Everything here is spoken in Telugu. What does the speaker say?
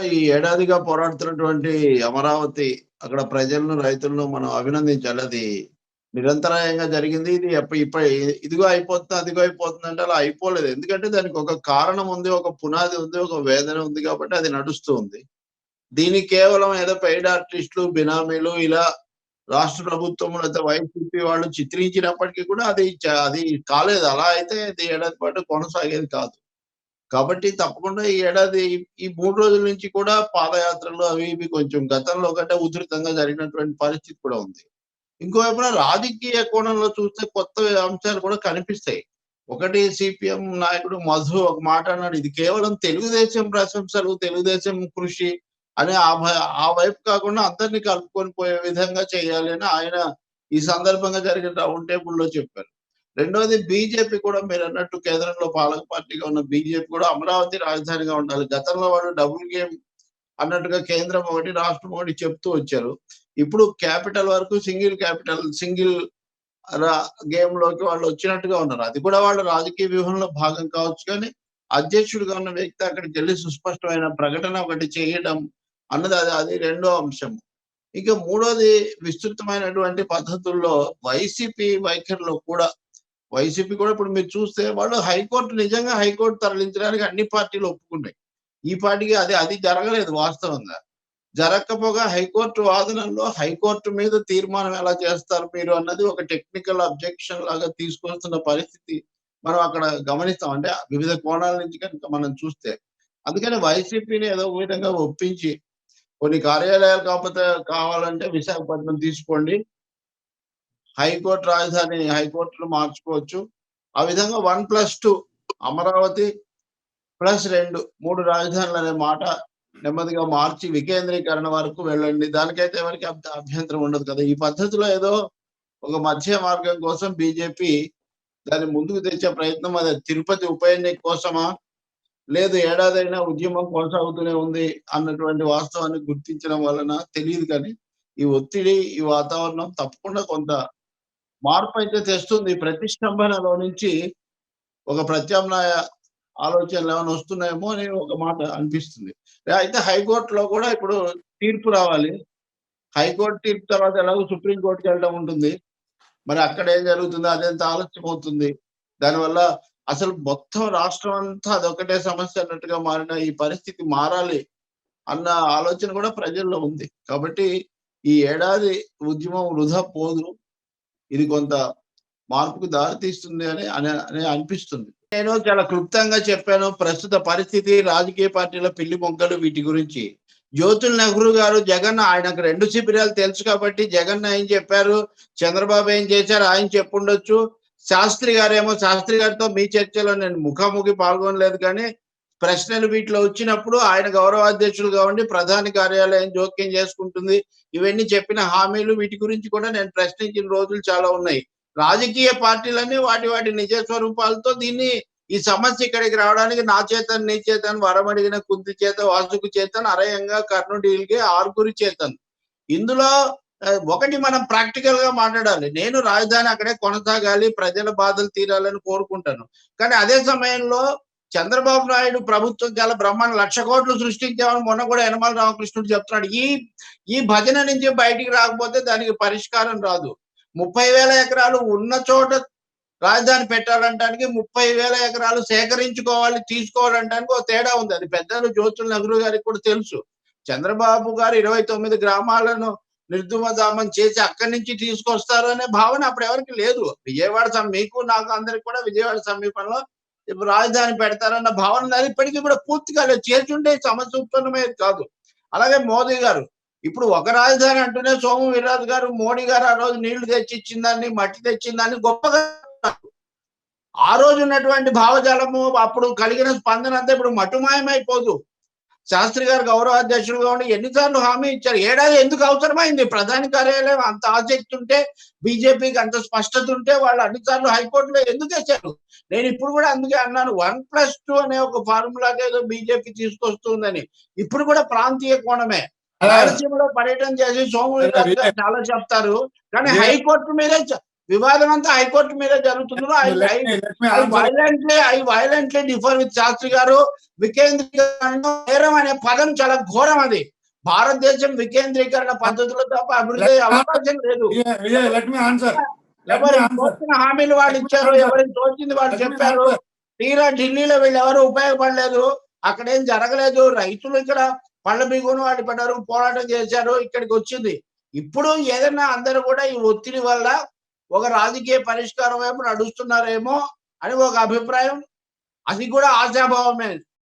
ఈ ఏడాదిగా పోరాడుతున్నటువంటి అమరావతి అక్కడ ప్రజలను రైతులను మనం అభినందించాలి. అది నిరంతరాయంగా జరిగింది. ఇది ఎప్ప- ఇదిగో అయిపోతుంది అదిగో అయిపోతుంది అంటే అలా అయిపోలేదు. ఎందుకంటే దానికి ఒక కారణం ఉంది ఒక పునాది ఉంది ఒక వేదన ఉంది కాబట్టి అది నడుస్తూ ఉంది. దీనికి కేవలం ఏదో పెయిడ్ ఆర్టిస్టులు బినామీలు ఇలా రాష్ట్ర ప్రభుత్వం లేదా వైసీపీ వాళ్ళు చిత్రించినప్పటికీ కూడా అది అది కాలేదు. అలా అయితే ఏడాది పాటు కొనసాగేది కాదు. కాబట్టి తప్పకుండా ఈ ఏడాది ఈ- మూడు రోజుల నుంచి కూడా పాదయాత్రలు అవి ఇవి కొంచెం గతంలో కంటే ఉధృతంగా జరిగినటువంటి పరిస్థితి కూడా ఉంది. ఇంకోవైపున రాజకీయ కోణంలో చూస్తే కొత్త అంశాలు కూడా కనిపిస్తాయి. ఒకటి సిపిఎం నాయకుడు మధు ఒక మాట అన్నాడు ఇది కేవలం తెలుగుదేశం ప్రశంసలు తెలుగుదేశం కృషి అని ఆ ఆ వైపు కాకుండా అందరినీ కలుపుకొని పోయే విధంగా చేయాలి అని ఆయన ఈ సందర్భంగా జరిగిన రౌండ్ టేబుల్లో చెప్పారు. రెండోది బీజేపీ కూడా మీరు అన్నట్టు కేంద్రంలో పాలక పార్టీగా ఉన్న బీజేపీ కూడా అమరావతి రాజధానిగా ఉండాలి. గతంలో వాళ్ళు డబుల్ గేమ్ అన్నట్టుగా కేంద్రం ఒకటి రాష్ట్రం ఒకటి చెప్తూ వచ్చారు. ఇప్పుడు క్యాపిటల్ వరకు సింగిల్ క్యాపిటల్ సింగిల్ గేమ్లోకి వాళ్ళు వచ్చినట్టుగా ఉన్నారు. అది కూడా వాళ్ళ రాజకీయ వ్యూహంలో భాగం కావచ్చు కానీ అధ్యక్షుడిగా ఉన్న వ్యక్తి అక్కడికి వెళ్ళి సుస్పష్టమైన ప్రకటన ఒకటి చేయడం అన్నది అది అది రెండో అంశం. ఇక మూడోది విస్తృతమైనటువంటి పద్ధతుల్లో వైసీపీ వైఖరిలో కూడా వైసీపీ కూడా ఇప్పుడు మీరు చూస్తే వాళ్ళు హైకోర్టు నిజంగా హైకోర్టు తరలించడానికి అన్ని పార్టీలు ఒప్పుకున్నాయి. ఈ పార్టీకి అది అది జరగలేదు వాస్తవంగా. జరగకపోగా హైకోర్టు వాదనల్లో హైకోర్టు మీద తీర్మానం ఎలా చేస్తారు మీరు అన్నది ఒక టెక్నికల్ అబ్జెక్షన్ లాగా తీసుకొస్తున్న పరిస్థితి మనం అక్కడ గమనిస్తాం. అంటే వివిధ కోణాల నుంచి కనుక మనం చూస్తే. అందుకని వైసీపీని ఏదో ఒక విధంగా ఒప్పించి కొన్ని కార్యాలయాలు కాకపోతే కావాలంటే విశాఖపట్నం తీసుకోండి హైకోర్టు రాజధాని హైకోర్టులు మార్చుకోవచ్చు. ఆ విధంగా one plus two Amaravati plus రెండు మూడు రాజధానులు అనే మాట నెమ్మదిగా మార్చి వికేంద్రీకరణ వరకు వెళ్ళండి. దానికైతే ఎవరికి అభ్యంతరం ఉండదు కదా. ఈ పద్ధతిలో ఏదో ఒక మధ్య మార్గం కోసం బీజేపీ దాన్ని ముందుకు తెచ్చే ప్రయత్నం అది తిరుపతి ఉప ఎన్నిక కోసమా? లేదు ఏడాదైనా ఉద్యమం కొనసాగుతూనే ఉంది అన్నటువంటి వాస్తవాన్ని గుర్తించడం వలన తెలియదు కానీ ఈ ఒత్తిడి ఈ వాతావరణం తప్పకుండా కొంత మార్పు అయితే తెస్తుంది. ప్రతిష్టంభనలో నుంచి ఒక ప్రత్యామ్నాయ ఆలోచనలు ఏమైనా వస్తున్నాయేమో అని ఒక మాట అనిపిస్తుంది. అయితే హైకోర్టులో కూడా ఇప్పుడు తీర్పు రావాలి. హైకోర్టు తీర్పు తర్వాత ఎలాగో సుప్రీంకోర్టుకి వెళ్ళడం ఉంటుంది. మరి అక్కడ ఏం జరుగుతుందో? అదెంత ఆలస్యం అవుతుంది. దానివల్ల అసలు మొత్తం రాష్ట్రం అంతా అదొకటే సమస్య అన్నట్టుగా మారిన ఈ పరిస్థితి మారాలి అన్న ఆలోచన కూడా ప్రజల్లో ఉంది. కాబట్టి ఈ ఏడాది ఉద్యమం వృధా పోదు. ఇది కొంత మార్పుకు దారితీస్తుంది అని అని- అనిపిస్తుంది. నేను చాలా క్లుప్తంగా చెప్పాను ప్రస్తుత పరిస్థితి రాజకీయ పార్టీల పిల్లి మొగ్గలు వీటి గురించి. జ్యోతుల్ నెహ్రూ గారు జగన్ ఆయనకు రెండు శిబిరాలు తెలుసు కాబట్టి జగన్ ఏం చెప్పారు? చంద్రబాబు ఏం చేశారు? ఆయన చెప్పుండొచ్చు. శాస్త్రి గారేమో శాస్త్రి గారితో మీ చర్చలో నేను ముఖాముఖి పాల్గొనలేదు కానీ ప్రశ్నలు వీటిలో వచ్చినప్పుడు ఆయన గౌరవ అధ్యక్షులుగా ఉండి ప్రధాని కార్యాలయం జోక్యం చేసుకుంటుంది. ఇవన్నీ చెప్పిన హామీలు వీటి గురించి కూడా నేను ప్రశ్నించిన రోజులు చాలా ఉన్నాయి. రాజకీయ పార్టీలన్నీ వాటి వాటి నిజ స్వరూపాలతో దీన్ని ఈ సమస్య ఇక్కడికి రావడానికి నా చేతను నీ చేతను వరమడిగిన కుంతి చేత వాసుకు చేతను అరయంగా కర్ణుడీల్కి ఆరుగురి చేతను. ఇందులో ఒకటి మనం ప్రాక్టికల్గా మాట్లాడాలి. నేను రాజధాని అక్కడే కొనసాగాలి ప్రజల బాధలు తీరాలని కోరుకుంటాను. కానీ అదే సమయంలో చంద్రబాబు నాయుడు ప్రభుత్వం గల బ్రహ్మాండ లక్ష కోట్లు సృష్టించామని మొన్న కూడా యనమల రామకృష్ణుడు చెప్తున్నాడు. ఈ ఈ భజన నుంచి బయటికి రాకపోతే దానికి పరిష్కారం రాదు. ముప్పై వేల ఎకరాలు ఉన్న చోట రాజధాని పెట్టాలంటానికి ముప్పై వేల ఎకరాలు సేకరించుకోవాలి తీసుకోవాలంటానికి ఒక తేడా ఉంది. అది పెద్దలు జ్యోతుల నెహ్రూ గారికి కూడా తెలుసు. చంద్రబాబు గారు ఇరవై తొమ్మిది గ్రామాలను నిర్దుమదామం చేసి అక్కడి నుంచి తీసుకొస్తారు అనే భావన అప్పుడు ఎవరికి లేదు. విజయవాడ సమ- మీకు నాకు అందరికి కూడా విజయవాడ సమీపంలో ఇప్పుడు రాజధాని పెడతారన్న భావన దాని ఇప్పటికీ కూడా పూర్తిగా లేదు. చేర్చుంటే సమస్య ఉత్పన్నమయ్యేది కాదు. అలాగే మోదీ గారు ఇప్పుడు ఒక రాజధాని అంటూనే సోము వీర్రాజు గారు మోడీ గారు ఆ రోజు నీళ్ళు తెచ్చి మట్టి తెచ్చిందని గొప్పగా ఆ రోజు ఉన్నటువంటి భావజాలము అప్పుడు కలిగిన స్పందన అంతా ఇప్పుడు మటుమాయమైపోదు. శాస్త్రి గారు గౌరవ అధ్యక్షులుగా ఉండి ఎన్నిసార్లు హామీ ఇచ్చారు? ఏడాది ఎందుకు అవసరమైంది? ప్రధాని కార్యాలయం అంత ఆసక్తి ఉంటే బీజేపీకి అంత స్పష్టత ఉంటే వాళ్ళు అన్నిసార్లు హైకోర్టులో ఎందుకు వేశారు నేను ఇప్పుడు కూడా అందుకే అన్నాను వన్ ప్లస్ టూ అనే ఒక ఫార్ములాకి ఏదో బీజేపీ తీసుకొస్తుందని. ఇప్పుడు కూడా ప్రాంతీయ కోణమే. రాయలసీమలో పర్యటన చేసి సోము వీర్రాజు గారు చాలా చెప్తారు. కానీ హైకోర్టు మీదే వివాదం అంతా హైకోర్టు మీద answer. Violently I violently differ with Shastri garu వికేంద్రీకరణ నేరం అనే పదం చాలా ఘోరం అది. భారతదేశం వికేంద్రీకరణ పద్ధతులు తప్ప అభివృద్ధి అవకాశం లేదు. తోచిన హామీలు వాళ్ళు ఇచ్చారు ఎవరికి తోచింది వాళ్ళు చెప్పారు. తీరా ఢిల్లీలో వీళ్ళు ఎవరు ఉపయోగపడలేదు. అక్కడ ఏం జరగలేదు. రైతులు ఇక్కడ పళ్ళ బిగును వాటి పడ్డారు పోరాటం చేశారు ఇక్కడికి వచ్చింది. ఇప్పుడు ఏదైనా అందరూ కూడా ఈ ఒత్తిడి వల్ల ఒక రాజకీయ పరిష్కారం వైపు నడుస్తున్నారేమో అని ఒక అభిప్రాయం. అది కూడా ఆశాభావమే.